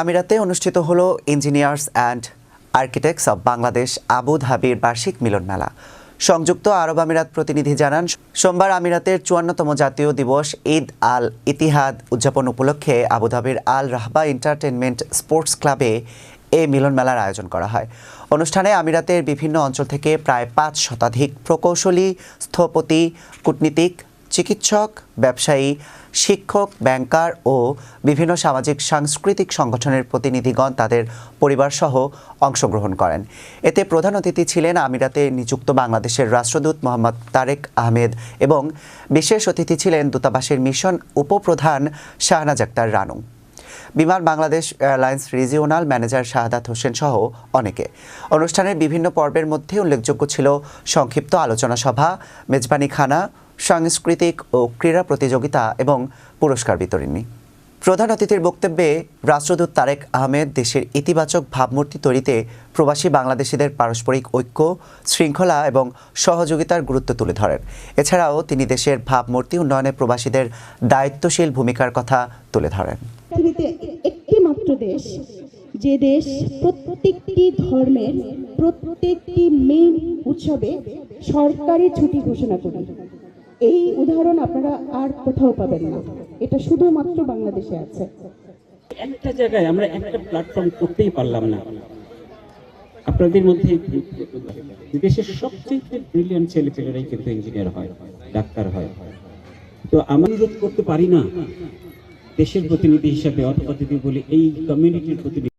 আমিরাতে অনুষ্ঠিত হলো engineers and architects of Bangladesh Abu ধাবির বার্ষিক মিলন মেলা। সংযুক্ত আরব আমিরাত প্রতিনিধি জানান, সোমবার আমিরাতের চুয়ান্নতম জাতীয় দিবস ঈদ আল ইতিহাদ উদযাপন উপলক্ষে আবুধাবির আল রাহবা এন্টারটেনমেন্ট স্পোর্টস ক্লাবে এ মিলন মেলার আয়োজন করা হয়। অনুষ্ঠানে আমিরাতের বিভিন্ন অঞ্চল থেকে প্রায় পাঁচ শতাধিক প্রকৌশলী, স্থপতি, কূটনীতিক চিকিৎসক, ব্যবসায়ী, শিক্ষক, ব্যাংকার ও বিভিন্ন সামাজিক সাংস্কৃতিক সংগঠনের প্রতিনিধিগণ তাদের পরিবারসহ অংশগ্রহণ করেন। এতে প্রধান অতিথি ছিলেন আমিরাতে নিযুক্ত বাংলাদেশের রাষ্ট্রদূত মোহাম্মদ তারেক আহমেদ এবং বিশেষ অতিথি ছিলেন দূতাবাসের মিশন উপপ্রধান Shahnaz Akhtar Ranu. Biman Bangladesh airlines regional manager Shahadat Hossain সহ অনেকে। অনুষ্ঠানের বিভিন্ন পর্বের মধ্যে উল্লেখযোগ্য ছিল সংক্ষিপ্ত আলোচনা সভা, মেজবানি খানা সাংস্কৃতিক ও ক্রীড়া প্রতিযোগিতা এবং পুরস্কার বিতরণী। প্রধান অতিথির বক্তব্যে রাষ্ট্রদূত তারেক আহমেদ দেশের ইতিবাচক ভাবমূর্তি তৈরিতে প্রবাসী বাংলাদেশিদের পারস্পরিক ঐক্য, শৃঙ্খলা এবং সহযোগিতার গুরুত্ব তুলে ধরেন। এছাড়াও তিনি দেশের ভাবমূর্তি উন্নয়নে প্রবাসীদের দায়িত্বশীল ভূমিকার কথা তুলে ধরেন। দেশ, যে দেশ প্রত্যেকটি ধর্মের প্রত্যেকটি মেইন উৎসবে সরকারি ছুটি ঘোষণা করে। এই উদাহরণ আপনারা আর কোথাও পাবেন না। এটা শুধুমাত্র বাংলাদেশে আছে। একটা জায়গায় আমরা একটা প্ল্যাটফর্ম করতেই পারলাম না। আপনাদের মধ্যে দেশের সবচেয়ে ব্রিলিয়ান্ট ছেলেপেলেরাই কিন্তু ইঞ্জিনিয়ার হয়, ডাক্তার হয়। তো আমি করতে পারি না, দেশের প্রতিনিধি হিসাবে অথবা যদি বলি এই কমিউনিটির প্রতিনিধি